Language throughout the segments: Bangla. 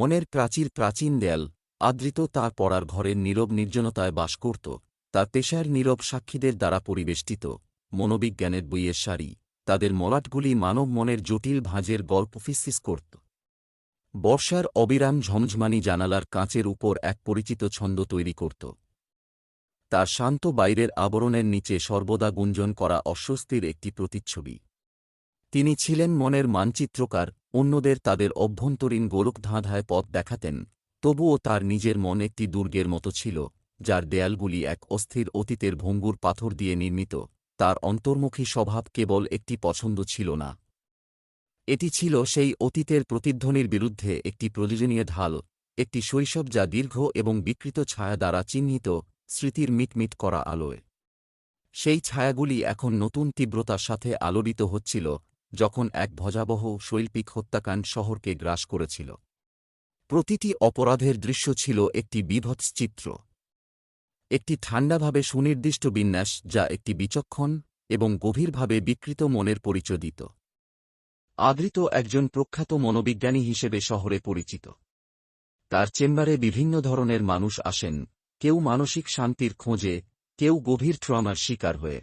মনের প্রাচীর প্রাচীন দেয়াল, আদৃত তার পড়ার ঘরের নীরব নির্জনতায় বাস করত, তার পেশার নীরব সাক্ষীদের দ্বারা পরিবেষ্টিত, মনোবিজ্ঞানের বইয়ের সারি, তাদের মলাটগুলি মানব মনের জটিল ভাঁজের গল্প ফিসফিস করত। বর্ষার অবিরাম ঝমঝমানি জানালার কাঁচের উপর এক পরিচিত ছন্দ তৈরি করত। তার শান্ত বাইরের আবরণের নিচে সর্বদা গুঞ্জন করা অস্বস্তির একটি প্রতিচ্ছবি। তিনি ছিলেন মনের মানচিত্রকার অন্যদের তাদের অভ্যন্তরীণ গোলকধাঁধায় পথ দেখাতেন, তবুও তার নিজের মন একটি দুর্গের মতো ছিল, যার দেয়ালগুলি এক অস্থির অতীতের ভঙ্গুর পাথর দিয়ে নির্মিত, তার অন্তর্মুখী স্বভাব কেবল একটি পছন্দ ছিল না। এটি ছিল সেই অতীতের প্রতিধ্বনির বিরুদ্ধে একটি প্রয়োজনীয় ঢাল, একটি শৈশব যা দীর্ঘ এবং বিকৃত ছায়া দ্বারা চিহ্নিত, স্মৃতির মিটমিট করা আলোয়। সেই ছায়াগুলি এখন নতুন তীব্রতার সাথে আলোড়িত হচ্ছিল যখন এক ভজাবহ শৈল্পিক হত্যাকাণ্ড শহরকে গ্রাস করেছিল। প্রতিটি অপরাধের দৃশ্য ছিল একটি বিভৎস চিত্র। একটি ঠান্ডাভাবে সুনির্দিষ্ট বিন্যাস যা একটি বিচক্ষণ এবং গভীরভাবে বিকৃত মনের পরিচয় দিত। আদৃত একজন প্রখ্যাত মনোবিজ্ঞানী হিসেবে শহরে পরিচিত। তার চেম্বারে বিভিন্ন ধরনের মানুষ আসেন, কেউ মানসিক শান্তির খোঁজে, কেউ গভীর ট্রমার শিকার হয়ে।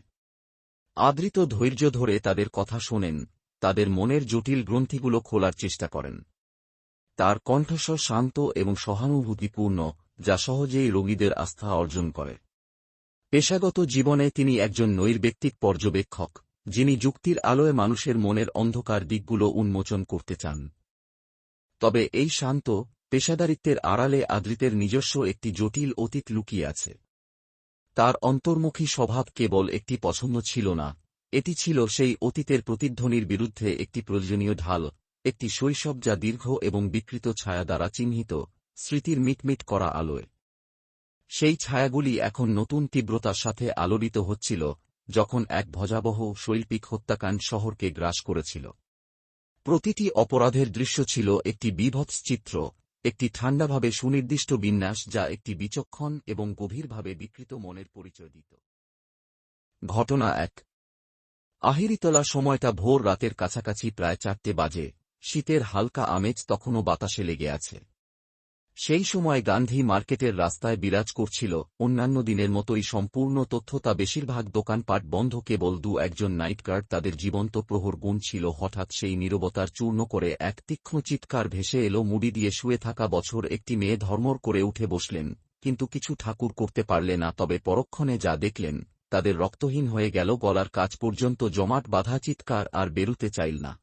আদৃত ধৈর্য ধরে তাদের কথা শোনেন তাদের মনের জটিল গ্রন্থিগুলো খোলার চেষ্টা করেন। তার কণ্ঠস্বর শান্ত এবং সহানুভূতিপূর্ণ, যা সহজেই রোগীদের আস্থা অর্জন করে। পেশাগত জীবনে তিনি একজন নৈর্ব্যক্তিক পর্যবেক্ষক, যিনি যুক্তির আলোয় মানুষের মনের অন্ধকার দিকগুলো উন্মোচন করতে চান। তবে এই শান্ত, পেশাদারিত্বের আড়ালে আদৃতের নিজস্ব একটি জটিল অতীত লুকিয়ে আছে। তার অন্তর্মুখী স্বভাব কেবল একটি পছন্দ ছিল না এটি ছিল সেই অতীতের প্রতিধ্বনির বিরুদ্ধে একটি প্রয়োজনীয় ঢাল, একটি শৈশব যা দীর্ঘ এবং বিকৃত ছায়া দ্বারা চিহ্নিত, স্মৃতির মিটমিট করা আলোয়। সেই ছায়াগুলি এখন নতুন তীব্রতার সাথে আলোড়িত হচ্ছিল, যখন এক ভজাবহ শৈল্পিক হত্যাকাণ্ড শহরকে গ্রাস করেছিল। প্রতিটি অপরাধের দৃশ্য ছিল একটি বিভৎস চিত্র, একটি ঠান্ডাভাবে সুনির্দিষ্ট বিন্যাস যা একটি বিচক্ষণ এবং গভীরভাবে বিকৃত মনের পরিচয় দিত। ঘটনা এক আহিরিতলা সময়টা ভোর রাতের কাছাকাছি প্রায় চারটে বাজে। শীতের হালকা আমেজ তখনও বাতাসে লেগে আছে। সেই সময় গান্ধী মার্কেটের রাস্তায় বিরাজ করছিল অন্যান্য দিনের মতোই সম্পূর্ণ তথ্যতা বেশিরভাগ দোকানপাট বন্ধ, কেবল দু একজন নাইট গার্ড তাদের জীবন্ত প্রহর গুণ ছিল হঠাৎ সেই নীরবতার চূর্ণ করে এক তীক্ষ্ণ চিৎকার ভেসে এলো, মুড়ি দিয়ে শুয়ে থাকা বছর একটি মেয়ে ধর্মর করে উঠে বসলেন, কিন্তু কিছু ঠাকুর করতে পারলে না, তবে পরক্ষণে যা দেখলেন তাদের রক্তহীন হয়ে গেল গলার কাজ পর্যন্ত জমাট বাধা চিৎকার আর বেরুতে চাইল না।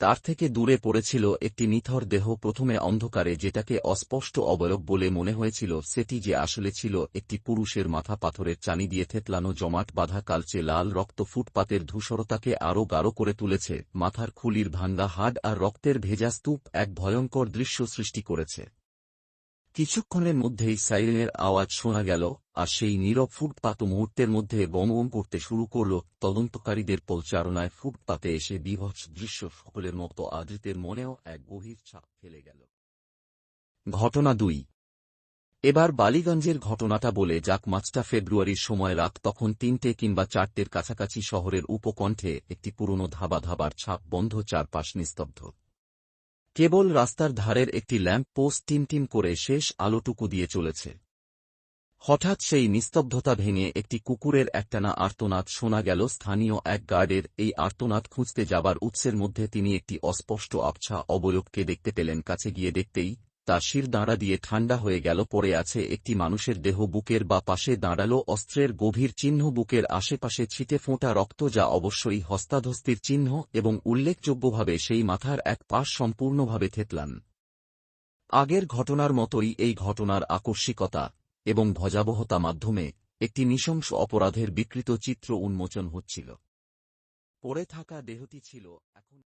তার থেকে দূরে পড়েছিল একটি নিথর দেহ প্রথমে অন্ধকারে যেটাকে অস্পষ্ট অবয়ব বলে মনে হয়েছিল, সেটি যে আসলে ছিল একটি পুরুষের মাথা পাথরের চানি দিয়ে থেতলানো জমাট বাঁধা কালচে লাল রক্ত ফুটপাতের ধূসরতাকে আরও গাঢ় করে তুলেছে, মাথার খুলির ভাঙ্গা হাড আর রক্তের ভেজা স্তূপ এক ভয়ঙ্কর দৃশ্য সৃষ্টি করেছে। কিছুক্ষণের মধ্যেই সাইরেনের আওয়াজ শোনা গেল, আর সেই নীরব ফুটপাত মুহূর্তের মধ্যে বমবম করতে শুরু করল। তদন্তকারীদের পরিচালনায় ফুটপাতে এসে বিভৎস দৃশ্য সকলের মতো আদৃতের মনেও এক গভীর ছাপ ফেলে গেল। ঘটনা দুই। এবার বালিগঞ্জের ঘটনাটা বলে যাক মাছটা ফেব্রুয়ারির সময় রাত তখন তিনটে কিংবা চারটের কাছাকাছি শহরের উপকণ্ঠে একটি পুরনো ধাবা ধাবার ছাপ বন্ধ চারপাশ নিস্তব্ধ। কেবল রাস্তার ধারের একটি ল্যাম্প পোস্ট টিমটিম করে শেষ আলোটুকু দিয়ে চলেছে। হঠাৎ সেই নিস্তব্ধতা ভেঙে একটি কুকুরের একটানা আর্তনাদ শোনা গেল। স্থানীয় এক গার্ডের এই আর্তনাদ খুঁজতে যাবার উৎসের মধ্যে তিনি একটি অস্পষ্ট আবছা অবলোককে দেখতে পেলেন। কাছে গিয়ে দেখতেই তার শির দাঁড়া দিয়ে ঠান্ডা হয়ে গেল, পড়ে আছে একটি মানুষের দেহ বুকের বা পাশে দাঁড়াল, অস্ত্রের গভীর চিহ্ন বুকের আশেপাশে ছিটে ফোঁটা রক্ত যা অবশ্যই হস্তাধস্তির চিহ্ন এবং উল্লেখযোগ্যভাবে সেই মাথার এক পাশ সম্পূর্ণভাবে থেতলান। আগের ঘটনার মতোই এই ঘটনার আকস্মিকতা এবং ভজাবহতা মাধ্যমে একটি নৃশংস অপরাধের বিকৃত চিত্র উন্মোচন হচ্ছিল। পড়ে থাকা দেহটি ছিল এখন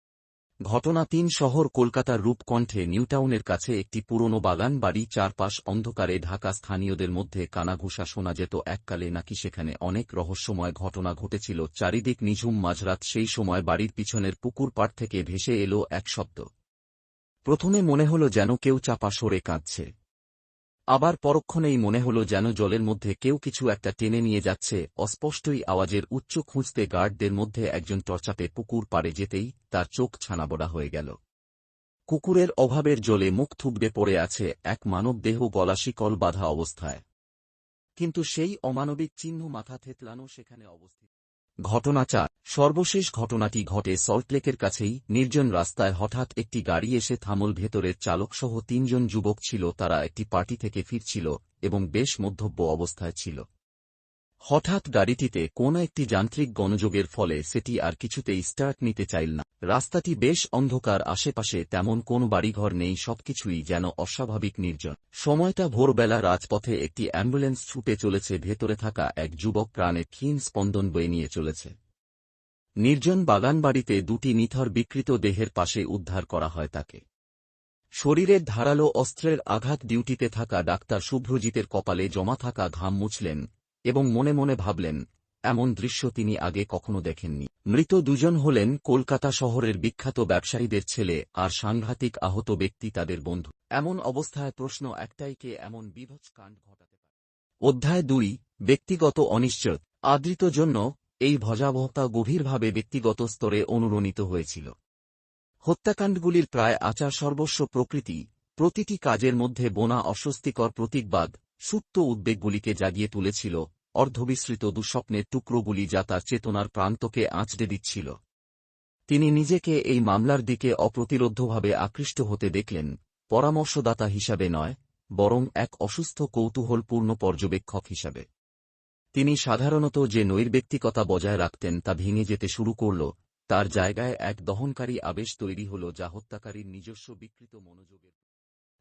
ঘটনা তিন শহর কলকাতার রূপকণ্ঠে নিউটাউনের কাছে একটি পুরনো বাগান বাড়ি চারপাশ অন্ধকারে ঢাকা স্থানীয়দের মধ্যে কানাঘুষা শোনা যেত এককালে নাকি সেখানে অনেক রহস্যময় ঘটনা ঘটেছিল। চারিদিক নিঝুম মাঝরাত সেই সময় বাড়ির পিছনের পুকুর পাড় থেকে ভেসে এলো এক শব্দ। প্রথমে মনে হল যেন কেউ চাপা সরে কাঁদছে। আবার পরক্ষণেই মনে হল যেন জলের মধ্যে কেউ কিছু একটা টেনে নিয়ে যাচ্ছে, অস্পষ্টই আওয়াজের উচ্চ খুঁজতে গার্ডদের মধ্যে একজন টর্চাপে পুকুর পাড়ে যেতেই তার চোখ ছানাবড়া হয়ে গেল। কুকুরের অভাবের জলে মুখ থুবড়ে পড়ে আছে এক মানব দেহ গলাশিকল বাঁধা অবস্থায়। কিন্তু সেই অমানবিক চিহ্ন মাথা থেতলানো সেখানে অবস্থিত। ঘটনা চার। সর্বশেষ ঘটনাটি ঘটে সল্টলেকের কাছেই। নির্জন রাস্তায় হঠাৎ একটি গাড়ি এসে থামল। ভেতরের চালকসহ তিনজন যুবক ছিল। তারা একটি পার্টি থেকে ফিরছিল এবং বেশ মধ্যব্য অবস্থায় ছিল। হঠাৎ গাড়িটিতে কোন একটি যান্ত্রিক গণযোগের ফলে সেটি আর কিছুতেই স্টার্ট নিতে চাইল না। রাস্তাটি বেশ অন্ধকার, আশেপাশে তেমন কোন বাড়িঘর নেই, সবকিছুই যেন অস্বাভাবিক নির্জন। সময়টা ভোরবেলা রাজপথে একটি অ্যাম্বুলেন্স ছুটে চলেছে, ভেতরে থাকা এক যুবক প্রাণে ক্ষীণ স্পন্দন বয়ে নিয়ে চলেছে। নির্জন বাগানবাড়িতে দুটি নিথর বিকৃত দেহের পাশে উদ্ধার করা হয় তাকে। শরীরের ধারালো অস্ত্রের আঘাত ডিউটিতে থাকা ডাক্তার শুভ্রজিতের কপালে জমা থাকা ঘাম মুছলেন এবং মনে মনে ভাবলেন, এমন দৃশ্য তিনি আগে কখনো দেখেননি। মৃত দুজন হলেন কলকাতা শহরের বিখ্যাত ব্যবসায়ীদের ছেলে আর সাংঘাতিক আহত ব্যক্তি তাদের বন্ধু। এমন অবস্থায় প্রশ্ন একটাই, কে এমন বিভৎস কাণ্ড ঘটাতে পারে? অধ্যায় দুই, ব্যক্তিগত অনিশ্চয়ত। আদৃত জন্য এই ভজাবহতা গভীরভাবে ব্যক্তিগত স্তরে অনুরণিত হয়েছিল। হত্যাকাণ্ডগুলির প্রায় আচার সর্বস্ব প্রকৃতি, প্রতিটি কাজের মধ্যে বোনা অস্বস্তিকর প্রতীকবাদ সুপ্ত উদ্বেগগুলিকে জাগিয়ে তুলেছিল অর্ধবিস্মৃত দুঃস্বপ্নের টুকরোগুলি যা তার চেতনার প্রান্তকে আঁচড়ে দিচ্ছিল। তিনি নিজেকে এই মামলার দিকে অপ্রতিরোধ্যভাবে আকৃষ্ট হতে দেখলেন, পরামর্শদাতা হিসাবে নয়, বরং এক অসুস্থ কৌতূহলপূর্ণ পর্যবেক্ষক হিসাবে। তিনি সাধারণত যে নৈর্ব্যক্তিকতা বজায় রাখতেন তা ভেঙে যেতে শুরু করল, তার জায়গায় এক দহনকারী আবেশ তৈরি হল যা হত্যাকারীর নিজস্ব বিকৃত মনোযোগের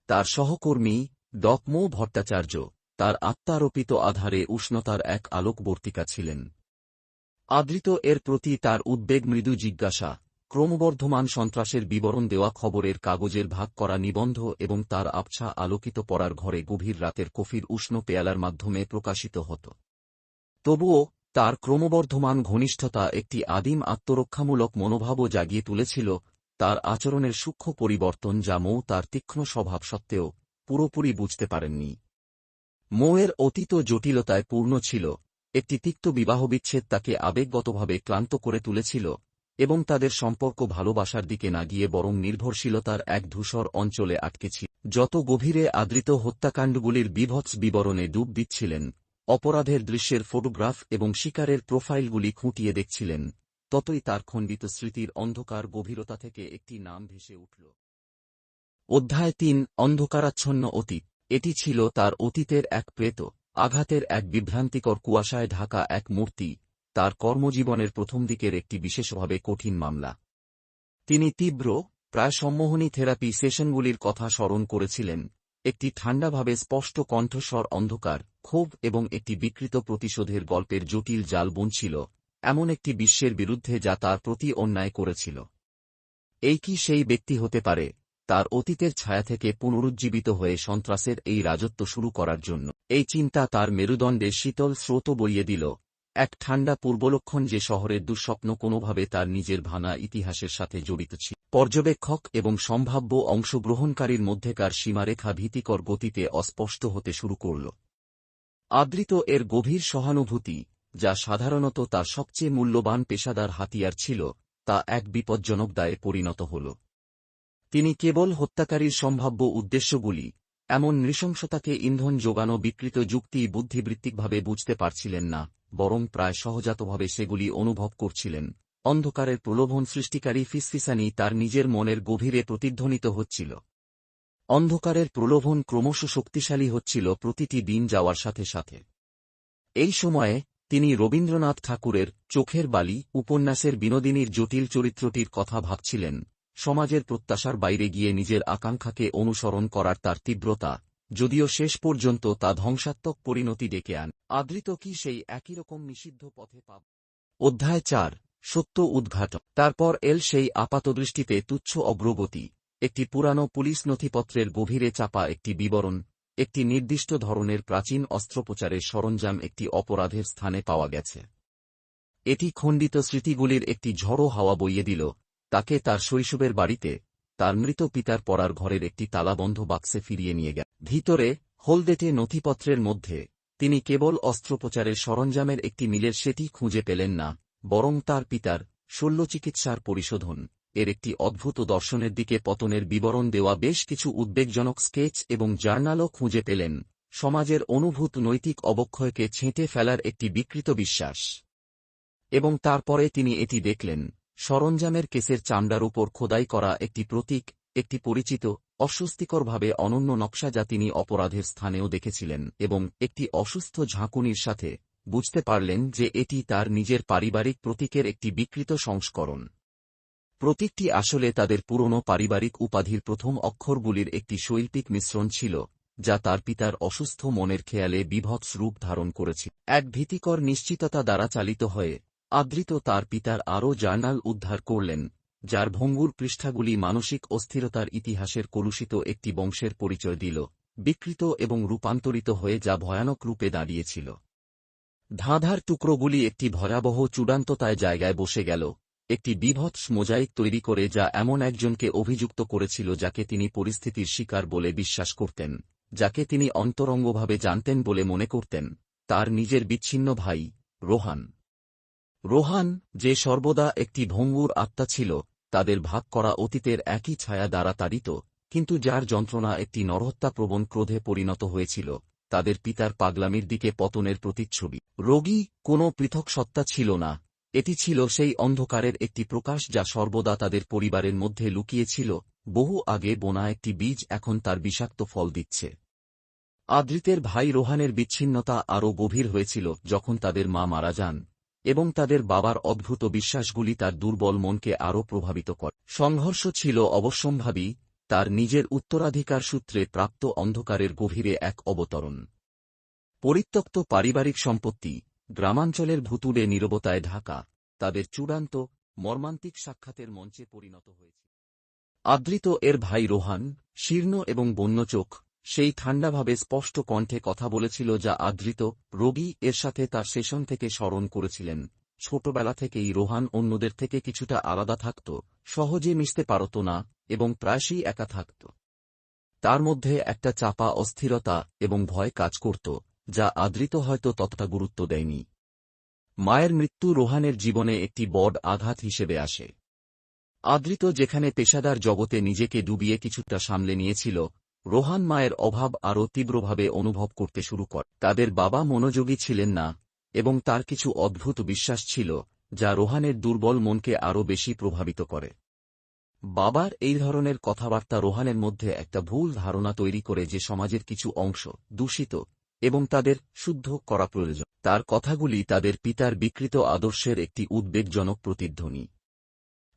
তার সহকর্মী ডকমো ভট্টাচার্য তার আত্মারোপিত আধারে উষ্ণতার এক আলোকবর্তিকা ছিলেন। আদৃত এর প্রতি তার উদ্বেগ মৃদু জিজ্ঞাসা, ক্রমবর্ধমান সন্ত্রাসের বিবরণ দেওয়া খবরের কাগজের ভাগ করা নিবন্ধ এবং তার আবছা আলোকিত পড়ার ঘরে গভীর রাতের কফির উষ্ণ পেয়ালার মাধ্যমে প্রকাশিত হত। তবুও, তার ক্রমবর্ধমান ঘনিষ্ঠতা একটি আদিম আত্মরক্ষামূলক মনোভাবও জাগিয়ে তুলেছিল, তার আচরণের সূক্ষ্ম পরিবর্তন যা মৌ তার তীক্ষ্ণ স্বভাব সত্ত্বেও পুরোপুরি বুঝতে পারেননি। মোয়ের অতীত জটিলতায় পূর্ণ ছিল, একটি তিক্ত বিবাহবিচ্ছেদ তাকে আবেগগতভাবে ক্লান্ত করে তুলেছিল এবং তাদের সম্পর্ক ভালোবাসার দিকে না গিয়ে বরং নির্ভরশীলতার এক ধূসর অঞ্চলে আটকেছিল যত গভীরে আদৃত হত্যাকাণ্ডগুলির বিভৎস বিবরণে ডুব দিচ্ছিলেন, অপরাধের দৃশ্যের ফটোগ্রাফ এবং শিকারের প্রোফাইলগুলি খুঁটিয়ে দেখছিলেন, ততই তার খণ্ডিত স্মৃতির অন্ধকার গভীরতা থেকে একটি নাম ভেসে উঠল। অধ্যায় তিন, অন্ধকারাচ্ছন্ন অতীত। এটি ছিল তার অতীতের এক প্রেত, আঘাতের এক বিভ্রান্তিকর কুয়াশায় ঢাকা এক মূর্তি, তার কর্মজীবনের প্রথম দিকের একটি বিশেষভাবে কঠিন মামলা। তিনি তীব্র, প্রায় সম্মোহনী থেরাপি সেশনগুলির কথা স্মরণ করেছিলেন, একটি ঠান্ডাভাবে স্পষ্ট কণ্ঠস্বর অন্ধকার, ক্ষোভ এবং একটি বিকৃত প্রতিশোধের গল্পের জটিল জাল বুনছিল, এমন একটি বিশ্বের বিরুদ্ধে যা তার প্রতি অন্যায় করেছিল। এই কি সেই ব্যক্তি হতে পারে? তার অতীতের ছায়া থেকে পুনরুজ্জীবিত হয়ে সন্ত্রাসের এই রাজত্ব শুরু করার জন্য। এই চিন্তা তার মেরুদণ্ডে শীতল স্রোত বইয়ে দিল। এক ঠান্ডা পূর্বলক্ষণ যে শহরের দুঃস্বপ্ন কোনোভাবে তার নিজের ভানা ইতিহাসের সাথে জড়িত ছিল। পর্যবেক্ষক এবং সম্ভাব্য অংশগ্রহণকারীর মধ্যেকার সীমারেখা ভীতিকর গতিতে অস্পষ্ট হতে শুরু করল। আদৃত এর গভীর সহানুভূতি, যা সাধারণত তার সবচেয়ে মূল্যবান পেশাদার হাতিয়ার ছিল, তা এক বিপজ্জনক দায়ে পরিণত হল। তিনি কেবল হত্যাকারীর সম্ভাব্য উদ্দেশ্যগুলি, এমন নৃশংসতাকে ইন্ধন যোগানো বিকৃত যুক্তি বুদ্ধিবৃত্তিকভাবে বুঝতে পারছিলেন না, বরং প্রায় সহজাতভাবে সেগুলি অনুভব করছিলেন। অন্ধকারের প্রলোভন সৃষ্টিকারী ফিসফিসানি তার নিজের মনের গভীরে প্রতিধ্বনিত হচ্ছিল। অন্ধকারের প্রলোভন ক্রমশ শক্তিশালী হচ্ছিল প্রতিটি দিন যাওয়ার সাথে সাথে। এই সময়ে, তিনি রবীন্দ্রনাথ ঠাকুরের চোখের বালি উপন্যাসের বিনোদিনীর জটিল চরিত্রটির কথা ভাবছিলেন। সমাজের প্রত্যাশার বাইরে গিয়ে নিজের আকাঙ্ক্ষাকে অনুসরণ করার তার তীব্রতা, যদিও শেষ পর্যন্ত তা ধ্বংসাত্মক পরিণতি ডেকে আন। আদৃত কি সেই একই রকম নিষিদ্ধ পথে পাব অধ্যায় চার, সত্য উদ্ঘাটন। তারপর এল সেই আপাতদৃষ্টিতে তুচ্ছ অগ্রগতি, একটি পুরানো পুলিশ নথিপত্রের গভীরে চাপা একটি বিবরণ, একটি নির্দিষ্ট ধরনের প্রাচীন অস্ত্রোপচারের সরঞ্জাম একটি অপরাধের স্থানে পাওয়া গেছে। এটি খণ্ডিত স্মৃতিগুলির একটি ঝড়ো হাওয়া বইয়ে দিল তাকে তার শৈশবের বাড়িতে তার মৃত পিতার পড়ার ঘরের একটি তালাবন্ধ বাক্সে ফিরিয়ে নিয়ে গেল। ভিতরে হলদেটে নথিপত্রের মধ্যে তিনি কেবল অস্ত্রোপচারের সরঞ্জামের একটি মিলের সেটি খুঁজে পেলেন না, বরং তার পিতার শল্যচিকিৎসার পরিশোধন, এর একটি অদ্ভুত দর্শনের দিকে পতনের বিবরণ দেওয়া বেশ কিছু উদ্বেগজনক স্কেচ এবং জার্নালও খুঁজে পেলেন। সমাজের অনুভূত নৈতিক অবক্ষয়কে ছেঁটে ফেলার একটি বিকৃত বিশ্বাস। এবং তারপরে তিনি এটি দেখলেন। সরঞ্জামের কেসের চামড়ার উপর খোদাই করা একটি প্রতীক, একটি পরিচিত, অস্বস্তিকরভাবে অনন্য নকশা যা তিনি অপরাধের স্থানেও দেখেছিলেন এবং একটি অসুস্থ ঝাঁকুনির সাথে বুঝতে পারলেন যে এটি তার নিজের পারিবারিক প্রতীকের একটি বিকৃত সংস্করণ। প্রতীকটি আসলে তাদের পুরনো পারিবারিক উপাধির প্রথম অক্ষরগুলির একটি শৈল্পিক মিশ্রণ ছিল, যা তার পিতার অসুস্থ মনের খেয়ালে বিভৎস রূপ ধারণ করেছিল। এক ভীতিকর নিশ্চিততা দ্বারা চালিত হয়ে আদৃত তার পিতার আরও জার্নাল উদ্ধার করলেন, যার ভঙ্গুর পৃষ্ঠাগুলি মানসিক অস্থিরতার ইতিহাসের কলুষিত একটি বংশের পরিচয় দিল, বিকৃত এবং রূপান্তরিত হয়ে যা ভয়ানক রূপে দাঁড়িয়েছিল। ধাঁধার টুকরোগুলি একটি ভয়াবহ চূড়ান্ততায় জায়গায় বসে গেল, একটি বিভৎস মোজাইক তৈরি করে যা এমন একজনকে অভিযুক্ত করেছিল যাকে তিনি পরিস্থিতির শিকার বলে বিশ্বাস করতেন, যাকে তিনি অন্তরঙ্গভাবে জানতেন বলে মনে করতেন, তার নিজের বিচ্ছিন্ন ভাই, রোহান। রোহান, যে সর্বদা একটি ভঙ্গুর আত্মা ছিল, তাদের ভাগ করা অতীতের একই ছায়া দ্বারা তাড়িত, কিন্তু যার যন্ত্রণা একটি নরহত্যাপ্রবণ ক্রোধে পরিণত হয়েছিল, তাদের পিতার পাগলামির দিকে পতনের প্রতিচ্ছবি। রোগী কোনো পৃথক সত্তা ছিল না, এটি ছিল সেই অন্ধকারের একটি প্রকাশ যা সর্বদা তাদের পরিবারের মধ্যে লুকিয়েছিল, বহু আগে বোনা একটি বীজ এখন তার বিষাক্ত ফল দিচ্ছে। আদৃতের ভাই রোহানের বিচ্ছিন্নতা আরও গভীর হয়েছিল যখন তাদের মা মারা যান। এবং তাদের বাবার অদ্ভুত বিশ্বাসগুলি তার দুর্বল মনকে আরও প্রভাবিত করে। সংঘর্ষ ছিল অবশ্যম্ভাবী, তার নিজের উত্তরাধিকার সূত্রে প্রাপ্ত অন্ধকারের গভীরে এক অবতরণ। পরিত্যক্ত পারিবারিক সম্পত্তি, গ্রামাঞ্চলের ভুতুড়ে নীরবতায় ঢাকা, তাদের চূড়ান্ত, মর্মান্তিক সাক্ষাতের মঞ্চে পরিণত হয়েছে। আদৃত এর ভাই রোহান, শীর্ণ এবং বন্যচোখ সেই ঠান্ডাভাবে স্পষ্ট কণ্ঠে কথা বলেছিল যা আদৃত, রোগী এর সাথে তার সেশন থেকে স্মরণ করেছিলেন। ছোটবেলা থেকেই রোহান অন্যদের থেকে কিছুটা আলাদা থাকত, সহজে মিশতে পারত না, এবং প্রায়শই একা থাকত। তার মধ্যে একটা চাপা অস্থিরতা এবং ভয় কাজ করত, যা আদৃত হয়তো ততটা গুরুত্ব দেয়নি। মায়ের মৃত্যু রোহানের জীবনে একটি বড় আঘাত হিসেবে আসে। আদৃত যেখানে পেশাদার জগতে নিজেকে ডুবিয়ে কিছুটা সামলে নিয়েছিল রোহান মায়ের অভাব আরও তীব্রভাবে অনুভব করতে শুরু করে। তাদের বাবা মনোযোগী ছিলেন না, এবং তার কিছু অদ্ভুত বিশ্বাস ছিল, যা রোহানের দুর্বল মনকে আরও বেশি প্রভাবিত করে। বাবার এই ধরনের কথাবার্তা রোহানের মধ্যে একটা ভুল ধারণা তৈরি করে যে সমাজের কিছু অংশ দূষিত এবং তাদের শুদ্ধ করা প্রয়োজন। তার কথাগুলি তাদের পিতার বিকৃত আদর্শের একটি উদ্বেগজনক প্রতিধ্বনি।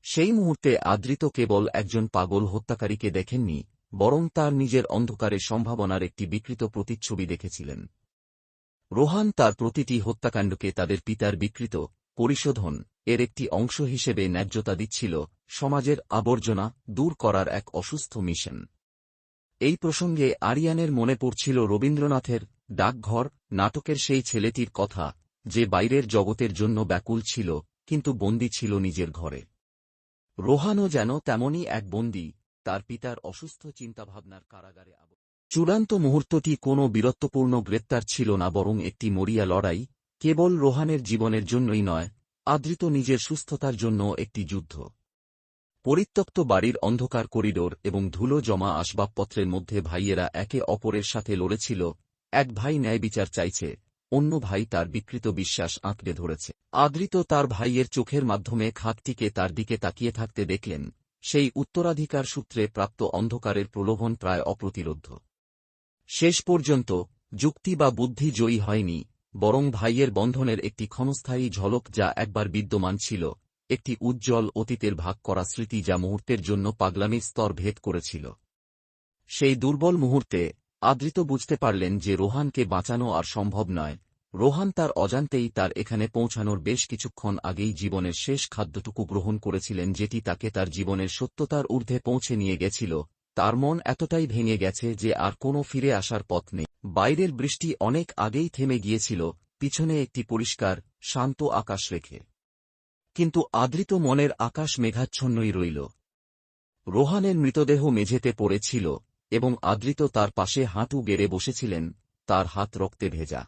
সেই মুহূর্তে আদৃত কেবল একজন পাগল হত্যাকারীকে দেখেননি বরং তার নিজের অন্ধকারের সম্ভাবনার একটি বিকৃত প্রতিচ্ছবি দেখেছিলেন। রোহান তার প্রতিটি হত্যাকাণ্ডকে তাদের পিতার বিকৃত, পরিশোধন এর একটি অংশ হিসেবে ন্যায্যতা দিচ্ছিল সমাজের আবর্জনা দূর করার এক অসুস্থ মিশন। এই প্রসঙ্গে আরিয়ানের মনে পড়ছিল রবীন্দ্রনাথের ডাকঘর, নাটকের সেই ছেলেটির কথা, যে বাইরের জগতের জন্য ব্যাকুল ছিল, কিন্তু বন্দী ছিল নিজের ঘরে। রোহানও যেন তেমনই এক বন্দী তার পিতার অসুস্থ চিন্তাভাবনার কারাগারে আব চূড়ান্ত মুহূর্তটি কোনো বীরত্বপূর্ণ গ্রেপ্তার ছিল না, বরং একটি মরিয়া লড়াই, কেবল রোহানের জীবনের জন্যই নয়, আদৃত নিজের সুস্থতার জন্য একটি যুদ্ধ। পরিত্যক্ত বাড়ির অন্ধকার করিডোর এবং ধুলো জমা আসবাবপত্রের মধ্যে ভাইয়েরা একে অপরের সাথে লড়েছিল, এক ভাই ন্যায় বিচার চাইছে, অন্য ভাই তার বিকৃত বিশ্বাস আঁকড়ে ধরেছে। আদৃত তার ভাইয়ের চোখের মাধ্যমে খাতটিকে তার দিকে তাকিয়ে থাকতে দেখলেন সেই উত্তরাধিকার সূত্রে প্রাপ্ত অন্ধকারের প্রলোভন প্রায় অপ্রতিরোধ শেষ পর্যন্ত যুক্তি বা বুদ্ধি জয়ী হয়নি, বরং ভাইয়ের বন্ধনের একটি ক্ষণস্থায়ী ঝলক যা একবার বিদ্যমান ছিল, একটি উজ্জ্বল অতীতের ভাগ করা স্মৃতি যা মুহূর্তের জন্য পাগলামির স্তর ভেদ করেছিল। সেই দুর্বল মুহূর্তে আদৃত বুঝতে পারলেন যে রোহানকে বাঁচানো আর সম্ভব নয় রোহান তার অজান্তেই তার এখানে পৌঁছানোর বেশ কিছুক্ষণ আগেই জীবনের শেষ খাদ্যটুকু গ্রহণ করেছিলেন যেটি তাকে তার জীবনের সত্যতার ঊর্ধ্বে পৌঁছে নিয়ে গেছিল। তার মন এতটাই ভেঙে গেছে যে আর কোনো ফিরে আসার পথ নেই। বাইরের বৃষ্টি অনেক আগেই থেমে গিয়েছিল, পিছনে একটি পরিষ্কার, শান্ত আকাশ রেখে। কিন্তু আদৃত মনের আকাশ মেঘাচ্ছন্নই রইল। রোহানের মৃতদেহ মেঝেতে পড়েছিল এবং আদৃত তার পাশে হাঁটু গেড়ে বসেছিলেন, তার হাত রক্তে ভেজা।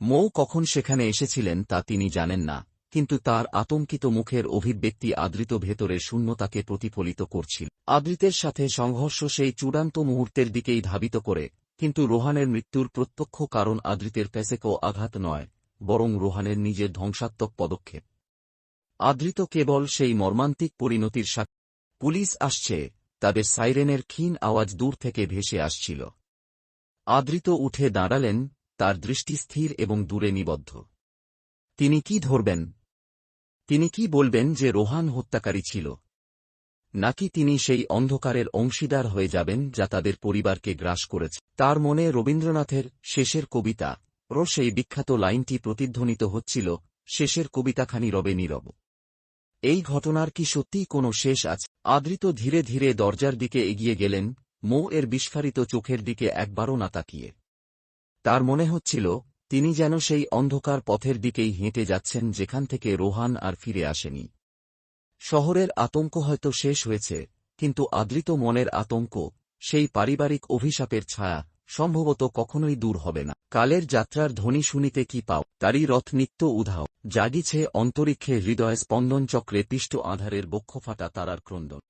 মৌ কখন সেখানে এসেছিলেন তা তিনি জানেন না, কিন্তু তার আতঙ্কিত মুখের অভিব্যক্তি আদৃত ভেতরের শূন্যতাকে প্রতিফলিত করছিল। আদৃতের সাথে সংঘর্ষ সেই চূড়ান্ত মুহূর্তের দিকেই ধাবিত করে, কিন্তু রোহানের মৃত্যুর প্রত্যক্ষ কারণ আদৃতের প্যাসেকো আঘাত নয়, বরং রোহানের নিজের ধ্বংসাত্মক পদক্ষেপ। আদৃত কেবল সেই মর্মান্তিক পরিণতির সাক্ষী পুলিশ আসছে তাদের সাইরেনের ক্ষীণ আওয়াজ দূর থেকে ভেসে আসছিল। আদৃত উঠে দাঁড়ালেন তার দৃষ্টি স্থির এবং দূরে নিবদ্ধ। তিনি কি ধরবেন? তিনি কি বলবেন যে রোহান হত্যাকারী ছিল? নাকি তিনি সেই অন্ধকারের অংশীদার হয়ে যাবেন যা তাদের পরিবারকে গ্রাস করেছে? তার মনে রবীন্দ্রনাথের শেষের কবিতা ও সেই বিখ্যাত লাইনটি প্রতিধ্বনিত হচ্ছিল, শেষের কবিতাখানি রবে নীরব। এই ঘটনার কি সত্যিই কোনো শেষ আছে? আদৃত ধীরে ধীরে দরজার দিকে এগিয়ে গেলেন, মৌ এর বিস্ফারিত চোখের দিকে একবারও না তাকিয়ে। তার মনে হচ্ছিল, তিনি যেন সেই অন্ধকার পথের দিকেই হেঁটে যাচ্ছেন যেখান থেকে রোহান আর ফিরে আসেনি। শহরের আতঙ্ক হয়তো শেষ হয়েছে, কিন্তু আদৃত মনের আতঙ্ক, সেই পারিবারিক অভিশাপের ছায়া সম্ভবত কখনোই দূর হবে না। কালের যাত্রার ধ্বনি শুনিতে কি পাও? তারই রথ নিত্য উধাও, জাগিছে অন্তরিক্ষে হৃদয় স্পন্দনচক্রে পিষ্ট আধারের বক্ষফাটা তারার ক্রন্দন।